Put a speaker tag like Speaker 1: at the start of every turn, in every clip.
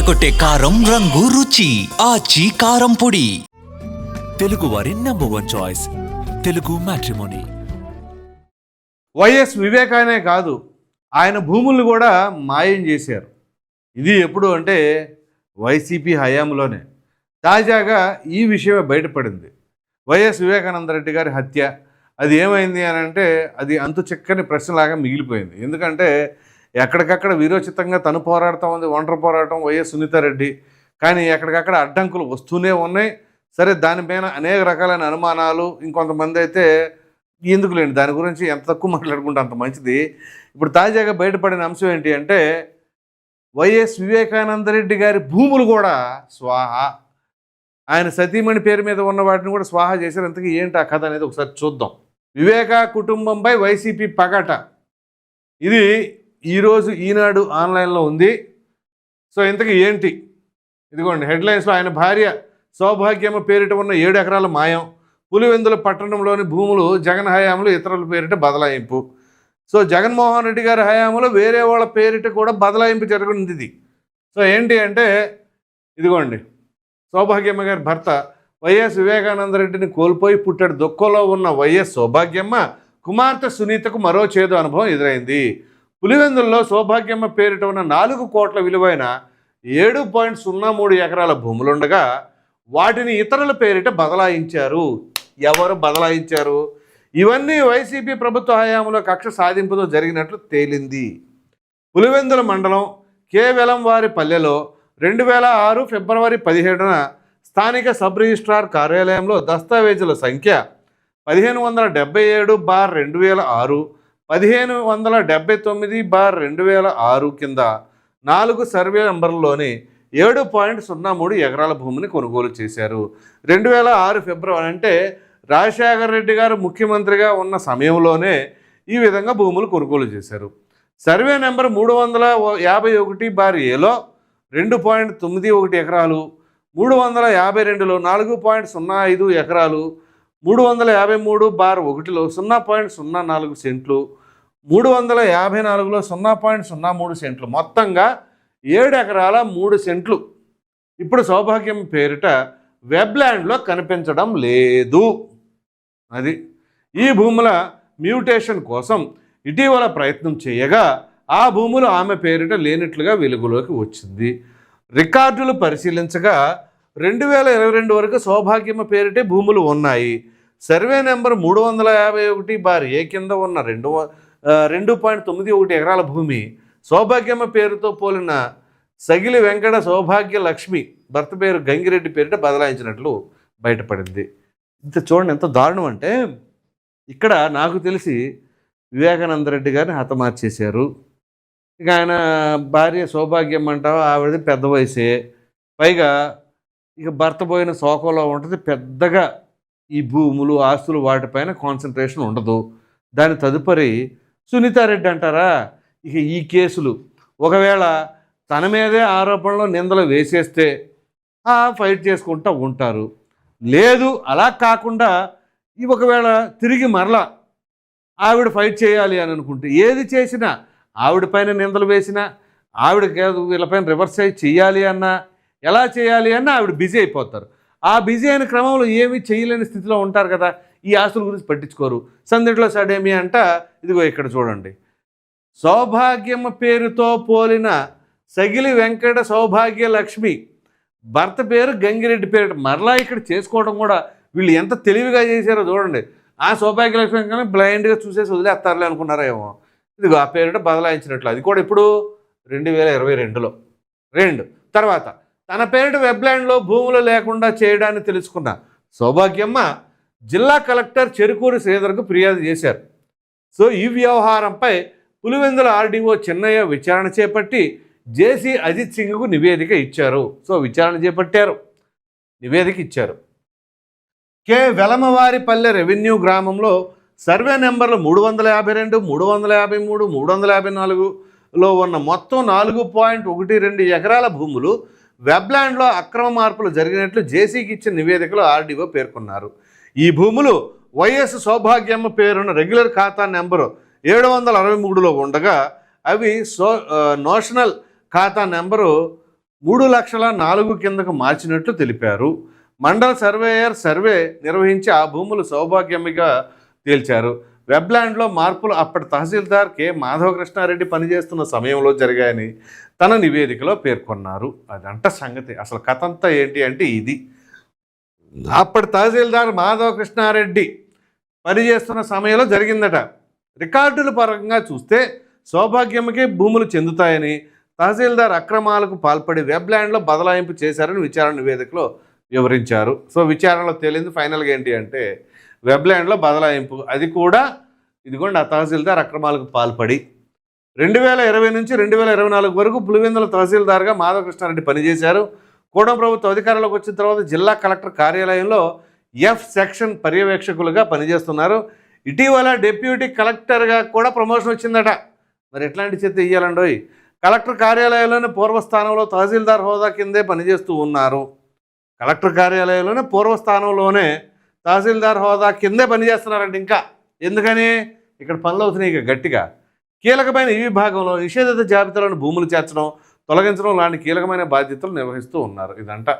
Speaker 1: అదరకొట్టే కారం రంగు రుచి. ఆచి కారం పొడి.
Speaker 2: తెలుగువారి number one choice Telugu matrimony
Speaker 3: YS వివేకానే కాదు ఆయన భూములను కూడా మాయం చేశారు. ఇది ఎప్పుడు అంటే వైసీపీ హయాంలోనే. తాజాగా ఈ విషయమే బయటపడింది. వైఎస్ వివేకానందరెడ్డి గారి హత్య అది ఏమైంది అని అంటే అది అంతు చిక్కని ప్రశ్నలాగా మిగిలిపోయింది. ఎందుకంటే ఎక్కడికక్కడ వీరోచితంగా తను పోరాడుతూ ఉంది ఒంటరి పోరాటం వైఎస్ సునీతారెడ్డి. కానీ ఎక్కడికక్కడ అడ్డంకులు వస్తూనే ఉన్నాయి. సరే దానిపైన అనేక రకాలైన అనుమానాలు ఇంకొంతమంది అయితే ఎందుకులేండి? దాని గురించి ఎంత తక్కువ మాట్లాడుకుంటే అంత మంచిది. ఇప్పుడు తాజాగా బయటపడిన అంశం ఏంటి అంటే వైఎస్ వివేకానందరెడ్డి గారి భూములు కూడా స్వాహ. ఆయన సతీమణి పేరు మీద ఉన్న వాటిని కూడా స్వాహా చేశారు. ఇంతకీ ఏంటి ఆ కథ అనేది ఒకసారి చూద్దాం. వివేక కుటుంబంపై వైసీపీ పగట. ఇది ఈరోజు ఈనాడు ఆన్లైన్లో ఉంది. సో ఇంతకీ ఏంటి? ఇదిగోండి హెడ్లైన్స్లో ఆయన భార్య సౌభాగ్యమ్మ పేరిట ఉన్న ఏడు ఎకరాల మాయం పులివెందుల పట్టణంలోని భూములు జగన్ హయాంలో ఇతరుల పేరిట బదలాయింపు. సో జగన్మోహన్ రెడ్డి గారి హయాంలో వేరే వాళ్ళ పేరిట కూడా బదలాయింపు జరగనుంది ఇది. సో ఏంటి అంటే ఇదిగోండి సౌభాగ్యమ్మ గారి భర్త వైఎస్ వివేకానంద రెడ్డిని కోల్పోయి పుట్టాడు. దుఃఖంలో ఉన్న వైఎస్ సౌభాగ్యమ్మ కుమార్తె సునీతకు మరో చేదు అనుభవం ఎదురైంది. పులివెందుల్లో సౌభాగ్యమ్మ పేరిట ఉన్న నాలుగు కోట్ల విలువైన ఏడు పాయింట్ సున్నా మూడు ఎకరాల భూములుండగా వాటిని ఇతరుల పేరిట బదలాయించారు. ఎవరు బదలాయించారు? ఇవన్నీ వైసీపీ ప్రభుత్వ హయాంలో కక్ష సాధింపుతో జరిగినట్లు తేలింది. పులివెందుల మండలం కేవలం వారి పల్లెలో రెండు వేల ఆరు ఫిబ్రవరి పదిహేడున స్థానిక సబ్ రిజిస్ట్రార్ కార్యాలయంలో దస్తావేజుల సంఖ్య పదిహేను వందల డెబ్బై ఏడు బార్ రెండు వేల ఆరు పదిహేను వందల డెబ్బై తొమ్మిది బార్ రెండు వేల ఆరు కింద నాలుగు సర్వే నంబర్లలోని ఏడు పాయింట్ సున్నా మూడు ఎకరాల భూమిని కొనుగోలు చేశారు. రెండు వేల ఆరు ఫిబ్రవరి అంటే రాజశేఖర రెడ్డి గారు ముఖ్యమంత్రిగా ఉన్న సమయంలోనే ఈ విధంగా భూములు కొనుగోలు చేశారు. సర్వే నెంబర్ మూడు వందల యాభై ఒకటి బార్ ఏలో రెండు పాయింట్ తొమ్మిది ఒకటి ఎకరాలు మూడు వందల యాభై రెండులో నాలుగు పాయింట్ సున్నా ఐదు ఎకరాలు మూడు వందల యాభై మూడు బార్ ఒకటిలో సున్నా పాయింట్ సున్నా నాలుగు సెంట్లు మూడు వందల యాభై నాలుగులో సున్నా పాయింట్ సున్నా మూడు సెంట్లు. మొత్తంగా ఏడు ఎకరాల మూడు సెంట్లు. ఇప్పుడు సౌభాగ్యం పేరిట వెబ్ల్యాండ్లో కనిపించడం లేదు. అది ఈ భూముల మ్యూటేషన్ కోసం ఇటీవల ప్రయత్నం చేయగా ఆ భూములు ఆమె పేరిట లేనట్లుగా వెలుగులోకి వచ్చింది. రికార్డులు పరిశీలించగా రెండు వేల ఇరవై రెండు వరకు సౌభాగ్యమ్మ పేరిటే భూములు ఉన్నాయి. సర్వే నెంబర్ మూడు వందల యాభై ఒకటి బార్ ఏ కింద ఉన్న రెండు రెండు పాయింట్ తొమ్మిది ఒకటి ఎకరాల భూమి. సౌభాగ్యమ్మ పేరుతో పోలిన సగిలి వెంకట సౌభాగ్య లక్ష్మి భర్త పేరు గంగిరెడ్డి పేరిట బదలాయించినట్లు బయటపడింది. ఇంత చూడండి ఎంత దారుణం అంటే ఇక్కడ నాకు తెలిసి వివేకానంద రెడ్డి గారిని హతమార్చేశారు. ఇక ఆయన భార్య సౌభాగ్యం అంటావా? ఆవిడది పెద్ద వయసే. పైగా ఇక భర్త పోయిన శోకంలో ఉంటుంది పెద్దగా ఈ భూములు ఆస్తులు వాటిపైన కాన్సన్ట్రేషన్ ఉండదు. దాని తదుపరి సునీతారెడ్డి అంటారా? ఇక ఈ కేసులు. ఒకవేళ తన మీదే ఆరోపణలు నిందలు వేసేస్తే ఫైట్ చేసుకుంటూ ఉంటారు. లేదు అలా కాకుండా ఈ ఒకవేళ తిరిగి మరలా ఆవిడ ఫైట్ చేయాలి అని అనుకుంటే ఏది చేసినా ఆవిడ పైన నిందలు వేసినా ఆవిడ వీళ్ళపైన రివర్స్ అయి చేయాలి అన్నా ఎలా చేయాలి అన్నా ఆవిడ బిజీ అయిపోతారు. ఆ బిజీ అయిన క్రమంలో ఏమీ చేయలేని స్థితిలో ఉంటారు కదా. ఈ ఆస్తుల గురించి పట్టించుకోరు. సందిట్లో సడేమి అంట ఇదిగో ఇక్కడ చూడండి. సౌభాగ్యమ్మ పేరుతో పోలిన సగిలి వెంకట సౌభాగ్య లక్ష్మి. భర్త పేరు గంగిరెడ్డి పేరు మరలా ఇక్కడ చేసుకోవడం కూడా వీళ్ళు ఎంత తెలివిగా చేశారో చూడండి. ఆ సౌభాగ్య లక్ష్మి కానీ బ్లైండ్గా చూసేసి వదిలేస్తారులే అనుకున్నారేమో ఇదిగో ఆ పేరిట బదలాయించినట్లు. అది కూడా ఇప్పుడు రెండు వేల ఇరవై రెండులో. రెండు. తర్వాత తన పేరిట వెబ్లాండ్లో భూములు లేకుండా చేయడాన్ని తెలుసుకున్న సౌభాగ్యమ్మ జిల్లా కలెక్టర్ చెరుకూరి శ్రీధర్కు ఫిర్యాదు చేశారు. సో ఈ వ్యవహారంపై పులివెందుల ఆర్డీఓ చిన్నయ్య విచారణ చేపట్టి జేసీ అజిత్ సింగ్కు నివేదిక ఇచ్చారు. సో విచారణ చేపట్టారు. నివేదిక ఇచ్చారు. కే. వెలమవారిపల్లె రెవెన్యూ గ్రామంలో సర్వే నెంబర్లు మూడు వందల యాభై రెండు మూడు వందల యాభై మూడు మూడు వందల యాభై నాలుగులో ఉన్న మొత్తం నాలుగు పాయింట్ ఒకటి రెండు ఎకరాల భూములు వెబ్లాండ్లో అక్రమ మార్పులు జరిగినట్లు జేసీకి ఇచ్చిన నివేదికలో ఆర్డీఓ పేర్కొన్నారు. ఈ భూములు వైఎస్ సౌభాగ్యమ్మ పేరున్న రెగ్యులర్ ఖాతా నెంబరు ఏడు వందల అరవై మూడులో ఉండగా అవి సో నోషనల్ ఖాతా నెంబరు మూడు లక్షల నాలుగు కిందకు మార్చినట్లు తెలిపారు. మండల సర్వేయర్ సర్వే నిర్వహించి ఆ భూములు సౌభాగ్యమిగా తేల్చారు. వెబ్లాండ్లో మార్పులు అప్పటి తహసీల్దార్ కె. మాధవకృష్ణారెడ్డి పనిచేస్తున్న సమయంలో జరిగాయని తన నివేదికలో పేర్కొన్నారు. అదంట సంగతి. అసలు కథ అంతా ఏంటి అంటే ఇది. అప్పటి తహసీల్దార్ మాధవకృష్ణారెడ్డి పనిచేస్తున్న సమయంలో జరిగిందట. రికార్డుల పరంగా చూస్తే సౌభాగ్యంకి భూములు చెందుతాయని తహసీల్దార్ అక్రమాలకు పాల్పడి వెబ్లాండ్లో బదలాయింపు చేశారని విచారణ నివేదికలో వివరించారు. సో విచారణలో తేలింది ఫైనల్గా ఏంటి అంటే వెబ్లాండ్లో బదలాయింపు. అది కూడా ఇదిగోండి ఆ తహసీల్దార్ అక్రమాలకు పాల్పడి. రెండు వేల ఇరవై నుంచి రెండు వేల ఇరవై నాలుగు వరకు పులివెందుల తహసీల్దార్గా మాధవకృష్ణారెడ్డి పనిచేశారు. కూడం ప్రభుత్వ అధికారంలోకి వచ్చిన తర్వాత జిల్లా కలెక్టర్ కార్యాలయంలో ఎఫ్ సెక్షన్ పర్యవేక్షకులుగా పనిచేస్తున్నారు. ఇటీవల డిప్యూటీ కలెక్టర్గా కూడా ప్రమోషన్ వచ్చిందట. మరి ఎట్లాంటి చేత ఇయ్యాలండోయ్? కలెక్టర్ కార్యాలయంలోనే పూర్వస్థానంలో తహసీల్దార్ హోదా కిందే పనిచేస్తూ ఉన్నారు. కలెక్టర్ కార్యాలయంలోనే పూర్వస్థానంలోనే తహసీల్దార్ హోదా కిందే పనిచేస్తున్నారంట ఇంకా. ఎందుకని? ఇక్కడ పనులు అవుతున్నాయి ఇక గట్టిగా. కీలకమైన ఈ విభాగంలో నిషేధిత జాబితాలోని భూములు చేర్చడం తొలగించడం లాంటి కీలకమైన బాధ్యతలు నిర్వహిస్తూ ఉన్నారు. ఇదంట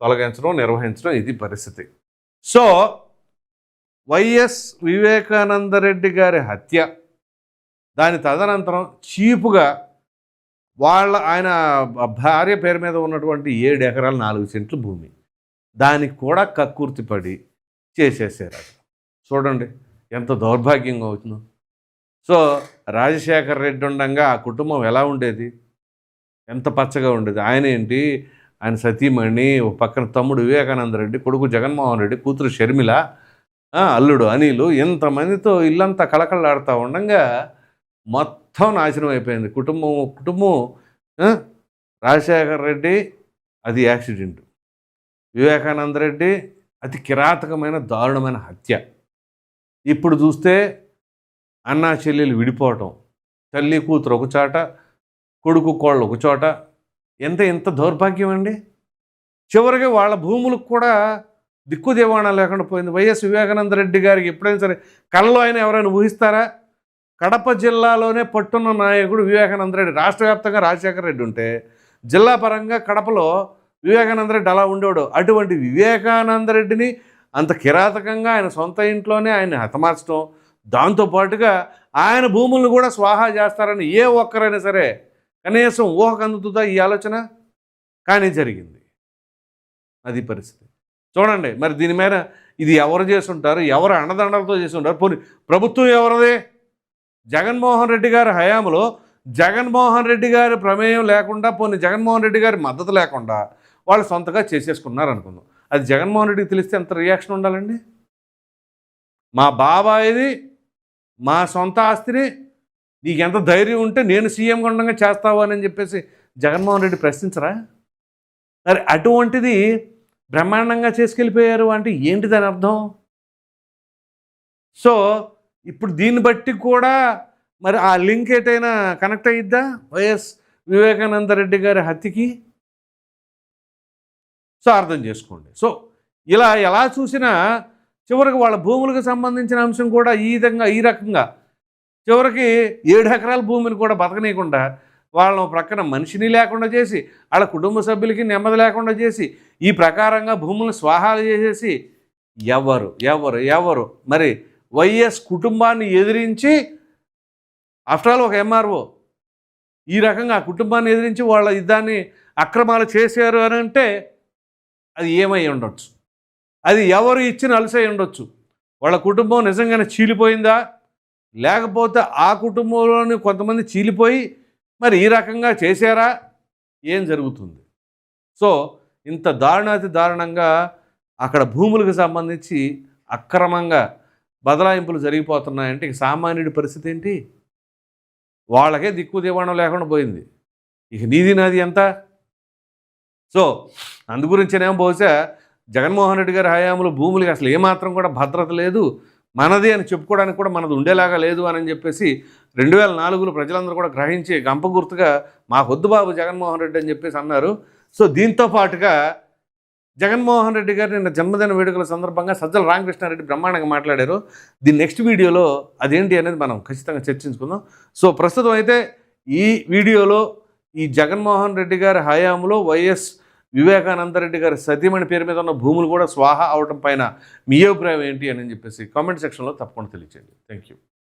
Speaker 3: తొలగించడం నిర్వహించడం ఇది పరిస్థితి. సో వైఎస్ వివేకానందరెడ్డి గారి హత్య దాని తదనంతరం చీపుగా వాళ్ళ ఆయన భార్య పేరు మీద ఉన్నటువంటి ఏడు ఎకరాలు నాలుగు సెంట్లు భూమి దానికి కూడా కక్కుర్తిపడి చేసేసారు చూడండి ఎంత దౌర్భాగ్యంగా అవుతుందో. సో రాజశేఖర్ రెడ్డి ఉండగా ఆ కుటుంబం ఎలా ఉండేది? ఎంత పచ్చగా ఉండేది. ఆయన ఏంటి? ఆయన సతీమణి ఒక పక్కన తమ్ముడు వివేకానంద రెడ్డి కొడుకు జగన్మోహన్ రెడ్డి కూతురు షర్మిల అల్లుడు అనిలు ఇంతమందితో ఇల్లంతా కళకళలాడుతూ ఉండంగా మొత్తం నాశనం అయిపోయింది. కుటుంబం కుటుంబం రాజశేఖర రెడ్డి అది యాక్సిడెంట్. వివేకానంద రెడ్డి అతి కిరాతకమైన దారుణమైన హత్య. ఇప్పుడు చూస్తే అన్నా చెల్లెలు విడిపోవటం తల్లి కూతురు ఒక చాట కొడుకు కోళ్ళు ఒక చోట. ఎంత ఎంత దౌర్భాగ్యం అండి. చివరికి వాళ్ళ భూములకు కూడా దిక్కు దివాణా లేకుండా పోయింది. వైఎస్ వివేకానంద రెడ్డి గారికి ఎప్పుడైనా సరే కళ్ళలో ఆయన ఎవరైనా ఊహిస్తారా? కడప జిల్లాలోనే పట్టున్న నాయకుడు వివేకానంద రెడ్డి. రాష్ట్ర వ్యాప్తంగా రాజశేఖర రెడ్డి ఉంటే జిల్లా పరంగా కడపలో వివేకానంద రెడ్డి అలా ఉండేవాడు. అటువంటి వివేకానంద రెడ్డిని అంత కిరాతకంగా ఆయన సొంత ఇంట్లోనే ఆయన హతమార్చడం దాంతోపాటుగా ఆయన భూములను కూడా స్వాహా చేస్తారని ఏ ఒక్కరైనా సరే కనీసం ఊహకు అందుతుందా ఈ ఆలోచన కానీ జరిగింది. అది పరిస్థితి. చూడండి మరి దీని మీద ఇది ఎవరు చేసుంటారు? ఎవరు అండదండలతో చేస్తుంటారు పోనీ ప్రభుత్వం ఎవరిదే? జగన్మోహన్ రెడ్డి గారి హయాంలో జగన్మోహన్ రెడ్డి గారి ప్రమేయం లేకుండా పోనీ జగన్మోహన్ రెడ్డి గారి మద్దతు లేకుండా వాళ్ళు సొంతగా చేసేసుకున్నారు అనుకుందాం. అది జగన్మోహన్ రెడ్డికి తెలిస్తే ఎంత రియాక్షన్ ఉండాలండి? మా బాబాయిది మా సొంత ఆస్తిని నీకు ఎంత ధైర్యం ఉంటే నేను సీఎం ఉండగా చేస్తావు అని చెప్పేసి జగన్మోహన్ రెడ్డి ప్రశ్నించరా? మరి అటువంటిది బ్రహ్మాండంగా చేసుకెళ్ళిపోయారు అంటే ఏంటి దాని అర్థం? సో ఇప్పుడు దీన్ని బట్టి కూడా మరి ఆ లింక్ ఏటైనా కనెక్ట్ అయ్యిద్దా వైఎస్ వివేకానంద రెడ్డి గారి హత్యకి? సో అర్థం చేసుకోండి. సో ఇలా ఎలా చూసినా చివరికి వాళ్ళ భూములకు సంబంధించిన అంశం కూడా ఈ విధంగా ఈ రకంగా చివరికి ఏడు ఎకరాల భూమిని కూడా బతకనీయకుండా వాళ్ళను ప్రక్కన మనిషిని లేకుండా చేసి వాళ్ళ కుటుంబ సభ్యులకి నెమ్మది లేకుండా చేసి ఈ ప్రకారంగా భూములను స్వాహాలు చేసేసి ఎవరు ఎవరు ఎవరు? మరి వైఎస్ కుటుంబాన్ని ఎదిరించి ఆఫ్టర్ ఆల్ ఒక ఎంఆర్ఓ ఈ రకంగా ఆ కుటుంబాన్ని ఎదిరించి వాళ్ళ దాన్ని అక్రమాలు చేశారు అని అంటే అది ఏమై ఉండొచ్చు? అది ఎవరు ఇచ్చిన అలసై ఉండొచ్చు? వాళ్ళ కుటుంబం నిజంగానే చీలిపోయిందా? లేకపోతే ఆ కుటుంబంలోని కొంతమంది చీలిపోయి మరి ఈ రకంగా చేశారా? ఏం జరుగుతుంది? సో ఇంత దారుణాతి దారుణంగా అక్కడ భూములకు సంబంధించి అక్రమంగా బదలాయింపులు జరిగిపోతున్నాయంటే ఇక సామాన్యుడి పరిస్థితి ఏంటి? వాళ్ళకే దిక్కు దివాణం లేకుండా పోయింది. ఇక నీది నాది ఎంత? సో అందు గురించినేమో బహుశా జగన్మోహన్ రెడ్డి గారి హయాంలో భూములకి అసలు ఏమాత్రం కూడా భద్రత లేదు. మనది అని చెప్పుకోవడానికి కూడా మనది ఉండేలాగా లేదు అని చెప్పేసి రెండు వేల నాలుగులో ప్రజలందరూ కూడా గ్రహించి గంప గుర్తుగా మా బాబు జగన్మోహన్ రెడ్డి అని చెప్పేసి అన్నారు. సో దీంతో పాటుగా జగన్మోహన్ రెడ్డి గారు నిన్న జన్మదిన వేడుకల సందర్భంగా సజ్జల రామకృష్ణారెడ్డి బ్రహ్మాండంగా మాట్లాడారు. దీని నెక్స్ట్ వీడియోలో అదేంటి అనేది మనం ఖచ్చితంగా చర్చించుకుందాం. సో ప్రస్తుతం అయితే ఈ వీడియోలో ఈ జగన్మోహన్ రెడ్డి గారి హయాంలో వైఎస్ వివేకానంద రెడ్డి గారి సతీమణి పేరు మీద ఉన్న భూములు కూడా స్వాహా అవటం పైన మీ అభిప్రాయం ఏంటి అని చెప్పేసి కామెంట్ సెక్షన్లో తప్పకుండా తెలియచేయండి. Thank you